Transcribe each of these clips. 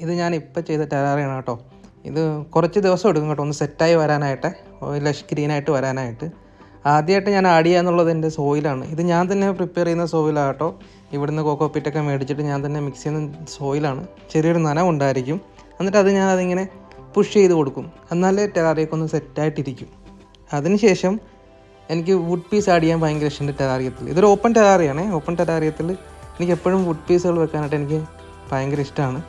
ഇത് ഞാൻ ഇപ്പോൾ ചെയ്ത ടെറാറിയാണ് കേട്ടോ. ഇത് കുറച്ച് ദിവസം എടുക്കും കേട്ടോ ഒന്ന് സെറ്റായി വരാനായിട്ട് ലഷ് ഗ്രീനായിട്ട് വരാനായിട്ട്. ആദ്യമായിട്ട് ഞാൻ ആഡ് ചെയ്യുക എന്നുള്ളത് എന്റെ സോയിലാണ് ഇത് ഞാൻ തന്നെ പ്രിപ്പയർ ചെയ്യുന്ന സോയിലാണ് കേട്ടോ. ഇവിടുന്ന് കോക്കോ പിറ്റൊക്കെ മേടിച്ചിട്ട് ഞാൻ തന്നെ മിക്സ് ചെയ്യുന്ന സോയിലാണ് ചെറിയൊരു നനവുണ്ടായിരിക്കും എന്നിട്ട് അത് ഞാൻ അതിങ്ങനെ പുഷ് ചെയ്ത് കൊടുക്കും. എന്നാലേ ടെറാറിയൊക്കെ ഒന്ന് സെറ്റായിട്ടിരിക്കും അതിനുശേഷം എനിക്ക് വുഡ് പീസ് ആഡ് ചെയ്യാൻ ഭയങ്കര ഇഷ്ടമുണ്ട് ടെറാറിയത്തിൽ ഇതൊരു ഓപ്പൺ ടെറാറിയാണ് ഓപ്പൺ ടെറാറിയത്തിൽ എനിക്ക് എപ്പോഴും വുഡ് പീസുകൾ വെക്കാനായിട്ട് എനിക്ക് ഭയങ്കര ഇഷ്ടമാണ്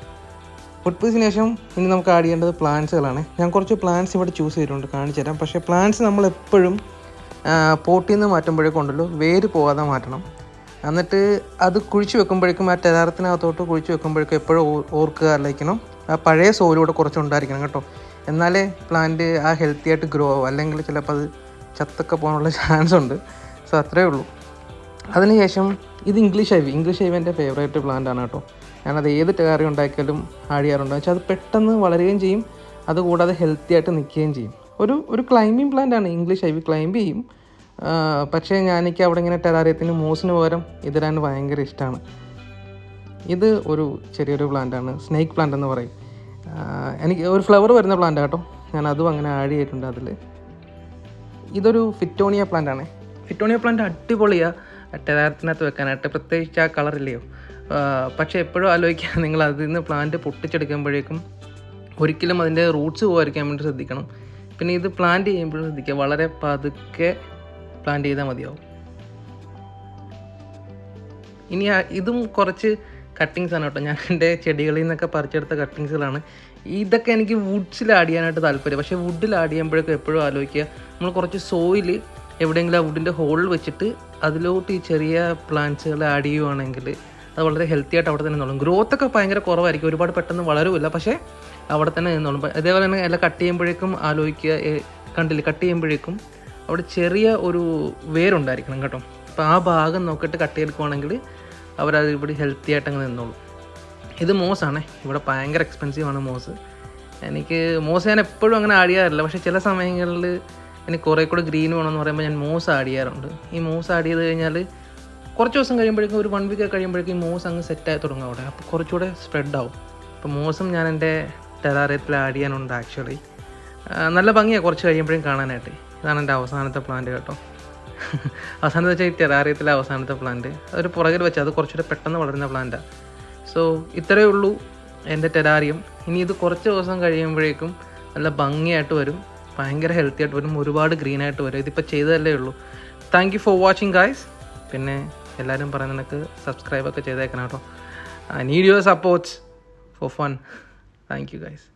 വുഡ് പീസിന് ശേഷം ഇനി നമുക്ക് ആഡ് ചെയ്യേണ്ടത് പ്ലാന്റ്സുകളാണ് ഞാൻ കുറച്ച് പ്ലാന്റ്സ് ഇവിടെ ചൂസ് ചെയ്തിട്ടുണ്ട് കാണിച്ചു തരാം. പക്ഷേ പ്ലാന്റ്സ് നമ്മൾ എപ്പോഴും പോട്ടിൽ നിന്ന് മാറ്റുമ്പോഴേ ഉണ്ടല്ലോ വേര് പോകാതെ മാറ്റണം. എന്നിട്ട് അത് കുഴിച്ച് വെക്കുമ്പോഴേക്കും ആ ടെറാറത്തിനകത്തോട്ട് കുഴിച്ച് വെക്കുമ്പോഴേക്കും എപ്പോഴും ഓർക്കുക അല്ലായിരിക്കണം ആ പഴയ സോയിലൂടെ കുറച്ച് ഉണ്ടായിരിക്കണം കേട്ടോ. എന്നാലേ പ്ലാന്റ് ആ ഹെൽത്തി ആയിട്ട് ഗ്രോ ആവും. അല്ലെങ്കിൽ ചിലപ്പോൾ അത് ചത്തൊക്കെ പോകാനുള്ള ചാൻസ് ഉണ്ട്. സോ അത്രേ ഉള്ളൂ. അതിനുശേഷം ഇത് ഇംഗ്ലീഷ് ഐവി ഇംഗ്ലീഷ് ഐവി എന്റെ ഫേവറേറ്റ് പ്ലാന്റ് ആണ് കേട്ടോ. ഞാനത് ഏത് കറി ഉണ്ടാക്കിയാലും ആഡ് ചെയ്യാറുണ്ട്. വെച്ചാൽ അത് പെട്ടെന്ന് വളരുകയും ചെയ്യും. അതുകൂടാതെ ഹെൽത്തി ആയിട്ട് നിൽക്കുകയും ചെയ്യും. ഒരു ഒരു ക്ലൈമ്പിംഗ് പ്ലാന്റ് ആണ് ഇംഗ്ലീഷ് ഐവി ക്ലൈംബ് ചെയ്യും. പക്ഷേ ഞാൻ എനിക്ക് അവിടെ ഇങ്ങനെ ടെറാറിയത്തിന് മൂസിന് പകരം ഇതിടാൻ ഭയങ്കര ഇഷ്ടമാണ് ഇത് ഒരു ചെറിയൊരു പ്ലാന്റ് ആണ്. സ്നേക്ക് പ്ലാന്റ് എന്ന് പറയും. എനിക്ക് ഒരു ഫ്ലവർ വരുന്ന പ്ലാന്റ് കേട്ടോ. ഞാൻ അതും അങ്ങനെ ആഡ് ചെയ്തിട്ടുണ്ട് അതിൽ ഇതൊരു ഫിറ്റോണിയ പ്ലാന്റ് ആണ്. ഫിറ്റോണിയ പ്ലാന്റ് അടിപൊളിയാണ് ടെറാരത്തിനകത്ത് വെക്കാനായിട്ട് പ്രത്യേകിച്ച് ആ കളറില്ലയോ പക്ഷേ എപ്പോഴും ആലോചിക്കുക നിങ്ങൾ അതിൽ നിന്ന് പ്ലാന്റ് പൊട്ടിച്ചെടുക്കുമ്പോഴേക്കും ഒരിക്കലും അതിന്റെ റൂട്ട്സ് പോകാതിരിക്കാൻ വേണ്ടി ശ്രദ്ധിക്കണം. പിന്നെ ഇത് പ്ലാന്റ് ചെയ്യുമ്പോഴും ശ്രദ്ധിക്കുക. വളരെ പതുക്കെ പ്ലാന്റ് ചെയ്താൽ മതിയാവും. ഇനി ഇതും കുറച്ച് കട്ടിങ്സ് ആണ് കേട്ടോ. ഞാൻ എന്റെ ചെടികളിൽ നിന്നൊക്കെ പറിച്ചെടുത്ത കട്ടിങ്സുകളാണ് ഇതൊക്കെ എനിക്ക് വുഡ്സിൽ ആഡ് ചെയ്യാനായിട്ട് താല്പര്യം പക്ഷേ വുഡിൽ ആഡ് ചെയ്യുമ്പോഴേക്കും എപ്പോഴും ആലോചിക്കുക. നമ്മൾ കുറച്ച് സോയിൽ എവിടെയെങ്കിലും ആ വുഡിന്റെ ഹോളിൽ വെച്ചിട്ട് അതിലോട്ട് ഈ ചെറിയ പ്ലാന്റ്സുകൾ ആഡ് ചെയ്യുവാണെങ്കിൽ അത് വളരെ ഹെൽത്തി ആയിട്ട് അവിടെ തന്നെ നിന്നോളും. ഗ്രോത്ത് ഒക്കെ ഭയങ്കര കുറവായിരിക്കും. ഒരുപാട് പെട്ടെന്ന് വളരുമില്ല. പക്ഷേ അവിടെ തന്നെ നിന്നോളും. അതേപോലെ തന്നെ എല്ലാം കട്ട് ചെയ്യുമ്പോഴേക്കും ആലോചിക്കുക കണ്ടില്ല? കട്ട് ചെയ്യുമ്പോഴേക്കും അവിടെ ചെറിയ ഒരു വേരുണ്ടായിരിക്കണം കേട്ടോ. അപ്പോൾ ആ ഭാഗം നോക്കിയിട്ട് കട്ട് ചെയ്തെടുക്കുവാണെങ്കിൽ അവരത് ഇവിടെ ഹെൽത്തി ആയിട്ട് അങ്ങ് നിന്നോളും. ഇത് മോസാണ്. ഇവിടെ ഭയങ്കര എക്സ്പെൻസീവാണ് മോസ്. എനിക്ക് മോസ് ഞാൻ എപ്പോഴും അങ്ങനെ ആഡ് ചെയ്യാറില്ല. പക്ഷേ ചില സമയങ്ങളിൽ എനിക്ക് കുറേ കൂടെ ഗ്രീൻ വേണമെന്ന് പറയുമ്പോൾ ഞാൻ മൂസ് ആഡ് ചെയ്യാറുണ്ട്. ഈ മൂസ് ആഡ് ചെയ്ത് കഴിഞ്ഞാൽ കുറച്ച് ദിവസം കഴിയുമ്പോഴേക്കും ഒരു വൺ വീക്ക് കഴിയുമ്പോഴേക്കും മൂസ് അങ്ങ് സെറ്റായി തുടങ്ങും അവിടെ. അപ്പോൾ കുറച്ചുകൂടെ സ്പ്രെഡ് ആവും. അപ്പോൾ മൂസും ഞാൻ എന്റെ ടെറാറിയത്തിൽ ആഡ് ചെയ്യാനുണ്ട് ആക്ച്വലി നല്ല ഭംഗിയാണ് കുറച്ച് കഴിയുമ്പോഴും കാണാനായിട്ട്. ഇതാണ് എന്റെ അവസാനത്തെ പ്ലാന്റ് കേട്ടോ. അവസാനത്തെ വെച്ചാൽ ഈ ടെറാറിയത്തിലെ അവസാനത്തെ പ്ലാന്റ് അതൊരു പുറകിൽ വെച്ച് അത് കുറച്ചുകൂടെ പെട്ടെന്ന് വളരുന്ന പ്ലാന്റാണ് സോ ഇത്രയേ ഉള്ളൂ എന്റെ ടെറാറിയം ഇനി ഇത് കുറച്ച് ദിവസം കഴിയുമ്പോഴേക്കും നല്ല ഭംഗിയായിട്ട് വരും. ഭയങ്കര ഹെൽത്തി ആയിട്ട് വരും. ഒരുപാട് ഗ്രീൻ ആയിട്ട് വരും. ഇതിപ്പോൾ ചെയ്തതല്ലേ ഉള്ളൂ. Thank you for watching guys പിന്നെ എല്ലാവരും പറയുന്ന നിനക്ക് സബ്സ്ക്രൈബ് ഒക്കെ ചെയ്തേക്കണം കേട്ടോ. Need your supports for fun thank you guys